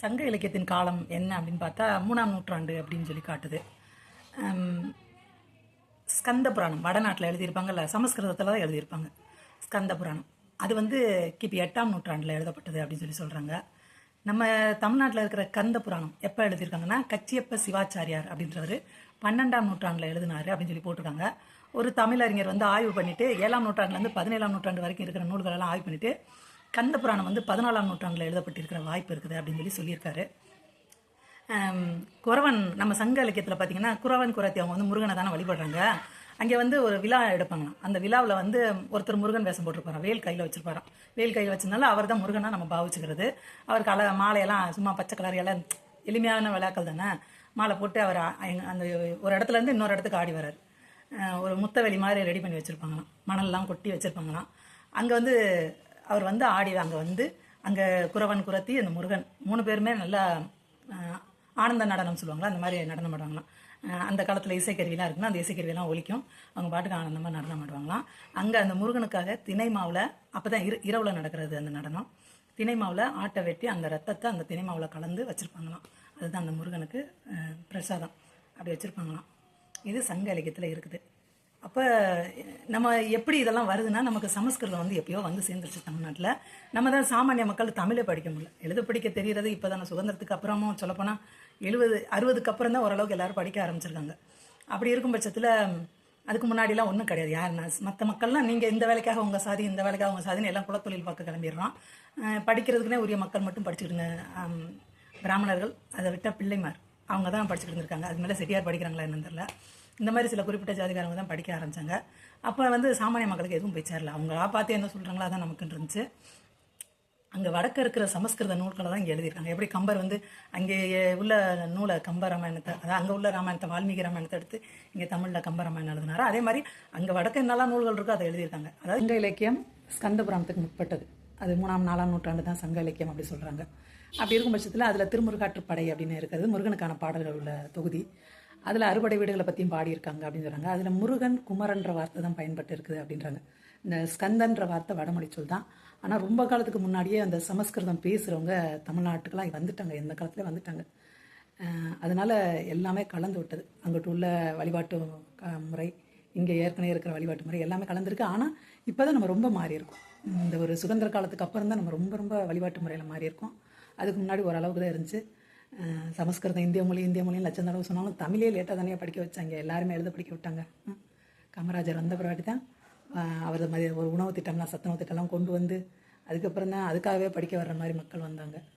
சங்க இலக்கியத்தின் காலம் என்ன அப்படின்னு பார்த்தா மூணாம் நூற்றாண்டு அப்படின்னு சொல்லி காட்டுது. ஸ்கந்த புராணம். வடநாட்டில் எழுதியிருப்பாங்கல்ல சமஸ்கிருதத்தில் தான் எழுதியிருப்பாங்க. ஸ்கந்த புராணம். அது வந்து கிபி எட்டாம் நூற்றாண்டில் எழுதப்பட்டது அப்படின்னு சொல்லி சொல்கிறாங்க நம்ம தமிழ்நாட்டில் இருக்கிற கந்த புராணம் எப்போ எழுதியிருக்காங்கன்னா கச்சியப்ப சிவாச்சாரியார் அப்படின்றவர் பன்னெண்டாம் நூற்றாண்டில் எழுதினாரு அப்படின்னு சொல்லி போட்டிருக்காங்க. ஒரு தமிழறிஞர் வந்து ஆய்வு பண்ணிவிட்டு ஏழாம் நூற்றாண்டுலேருந்து பதினேழாம் நூற்றாண்டு வரைக்கும் இருக்கிற நூல்களெல்லாம் ஆய்வு பண்ணிவிட்டு கந்த புராணம் வந்து பதினாலாம் நூற்றாண்டில் எழுதப்பட்டிருக்கிற வாய்ப்பு இருக்குது அப்படின்னு சொல்லி சொல்லியிருக்காரு. குறவன் நம்ம சங்க இலக்கியத்தில் பார்த்தீங்கன்னா குறவன் குறத்தி அவங்க வந்து முருகனை தானே வழிபடுறாங்க. அங்கே வந்து ஒரு விழா எடுப்பாங்களாம். அந்த விழாவில் வந்து ஒருத்தர் முருகன் வேஷம் போட்டிருப்பாராம். வேல் கையில் வச்சிருப்பாராம். வேல் கையில் வச்சதுனால அவர் தான் முருகனாக நம்ம பாவிச்சுக்கிறது. அவர் கல மாலையெல்லாம் சும்மா பச்சை கலர் எல்லாம் எளிமையான விழாக்கள் தானே. மாலை போட்டு அவர் அந்த ஒரு இடத்துல இருந்து இன்னொரு இடத்துக்கு ஆடி வரார் ஒரு முத்தவெளி மாதிரி ரெடி பண்ணி வச்சுருப்பாங்களாம். மணல்லாம் கொட்டி வச்சுருப்பாங்களாம். அங்கே வந்து அவர் வந்து ஆடி அங்கே வந்து அங்கே குறவன் குரத்தி அந்த முருகன் மூணு பேருமே நல்லா ஆனந்த நடனம் சொல்லுவாங்களா? அந்த மாதிரி நடனம் ஆடுவாங்களாம். அந்த காலத்தில் இசைக்கருவிலாம் இருக்குன்னா அந்த இசைக்கருவிலாம் ஒழிக்கும் அவங்க பாட்டுக்கு ஆனந்தமாக நடனம் ஆடுவாங்களாம். அங்கே அந்த முருகனுக்காக திணை மாவில் அப்போ தான் இரு இரவில் நடக்கிறது அந்த நடனம். திணை மாவில் ஆட்டை வெட்டி அந்த ரத்தத்தை அந்த திணை மாவில் கலந்து வச்சுருப்பாங்களாம். அதுதான் அந்த முருகனுக்கு பிரசாதம். அப்படி வச்சுருப்பாங்களாம். இது சங்க இலக்கியத்தில் இருக்குது. அப்போ நம்ம எப்படி இதெல்லாம் வருதுன்னா நமக்கு சமஸ்கிருதம் வந்து எப்பயோ வந்து சேர்ந்துருச்சு தமிழ்நாட்டில். நம்ம தான் சாமானிய மக்கள் தமிழே படிக்க முடியல. எழுத படிக்க தெரியறது இப்போ தானே. சுதந்திரத்துக்கு அப்புறமும் சொல்லப்போனால் எழுபது அறுபதுக்கு அப்புறம் தான் ஓரளவுக்கு எல்லாரும் படிக்க ஆரம்பிச்சிருக்காங்க. அப்படி இருக்கும் பட்சத்தில் அதுக்கு முன்னாடிலாம் ஒன்றும் கிடையாது. யாருன்னா மற்ற மக்கள்லாம் நீங்கள் இந்த வேலைக்காக உங்கள் சாதி இந்த வேலைக்காக உங்கள் சாதின்னு எல்லாம் குலத்தொழில் பார்க்க கிளம்பிடுறோம். படிக்கிறதுக்குனே உரிய மக்கள் மட்டும் படிச்சுக்கிட்டு பிராமணர்கள் அதை விட்டால் பிள்ளைமார். அவங்க தான் படிச்சுக்கிட்டு இருந்திருக்காங்க. அது மேலே செட்டியார் படிக்கிறாங்களா என்னன்னு தெரில இந்த மாதிரி சில குறிப்பிட்ட ஜாதிகாரங்க தான் படிக்க ஆரம்பிச்சாங்க. அப்போ வந்து சாமானிய மக்களுக்கு எதுவும் போய் சேரல. அவங்களா பார்த்து என்ன சொல்கிறாங்களோ அதான் நமக்குன்னு இருந்துச்சு. அங்கே வடக்கு இருக்கிற சமஸ்கிருத நூல்களை தான் இங்கே எழுதியிருக்காங்க. எப்படி கம்பர் வந்து அங்கே உள்ள நூலை கம்ப ராமாயணத்தை அதாவது அங்கே உள்ள ராமாயணத்தை வால்மீகி ராமாயணத்தை எடுத்து இங்கே தமிழில் கம்ப ராமாயணம் எழுதினாரோ. அதே மாதிரி அங்கே வடக்கு என்னெல்லாம் நூல்கள் இருக்கோ அதை எழுதியிருக்காங்க. அதாவது சங்க இலக்கியம் ஸ்கந்தபுராணத்துக்கு முற்பட்டது. அது மூணாம் நாலாம் நூற்றாண்டு தான் சங்க இலக்கியம் அப்படி சொல்கிறாங்க அப்படி இருக்கும் பட்சத்தில் அதில் திருமுருகாற்றுப்படை அப்படின்னு இருக்கிறது முருகனுக்கான பாடல்கள் உள்ள தொகுதி. அதில் அறுபடை வீடுகளை பற்றியும் பாடியிருக்காங்க அப்படின்னு சொல்கிறாங்க அதில் முருகன் குமரன்ற வார்த்தை தான் பயன்பட்டு இருக்குது அப்படின்றாங்க. இந்த ஸ்கந்தன்ற வார்த்தை வடமொழி சொல் தான். ஆனால் ரொம்ப காலத்துக்கு முன்னாடியே அந்த சமஸ்கிருதம் பேசுகிறவங்க தமிழ்நாட்டுக்கெல்லாம் வந்துட்டாங்க. எந்த காலத்துலேயே வந்துட்டாங்க. அதனால் எல்லாமே கலந்து விட்டது. அங்கிட்டு உள்ள வழிபாட்டு க- முறை இங்கே ஏற்கனவே இருக்கிற வழிபாட்டு முறை எல்லாமே கலந்துருக்கு. ஆனால் இப்போ தான் நம்ம ரொம்ப மாறியிருக்கோம். இந்த ஒரு சுதந்திர காலத்துக்கு அப்புறம் தான் நம்ம ரொம்ப ரொம்ப வழிபாட்டு முறையில் மாறியிருக்கோம். அதுக்கு முன்னாடி ஓரளவுக்கு தான் இருந்துச்சு. சமஸ்கிருதம் இந்திய மொழி இந்திய மொழின்னு லட்சம் தடவை சொன்னாலும் தமிழே லேட்டாக தானே படிக்க வச்சாங்க. எல்லாருமே எழுத படிக்க விட்டாங்க. காமராஜர் வந்த பிறகு தான் அவர் மதிய ஒரு உணவு திட்டம்லாம் சத்துணவு திட்டம்லாம் கொண்டு வந்து அதுக்கப்புறம் தான் அதுக்காகவே படிக்க வர்ற மாதிரி மக்கள் வந்தாங்க.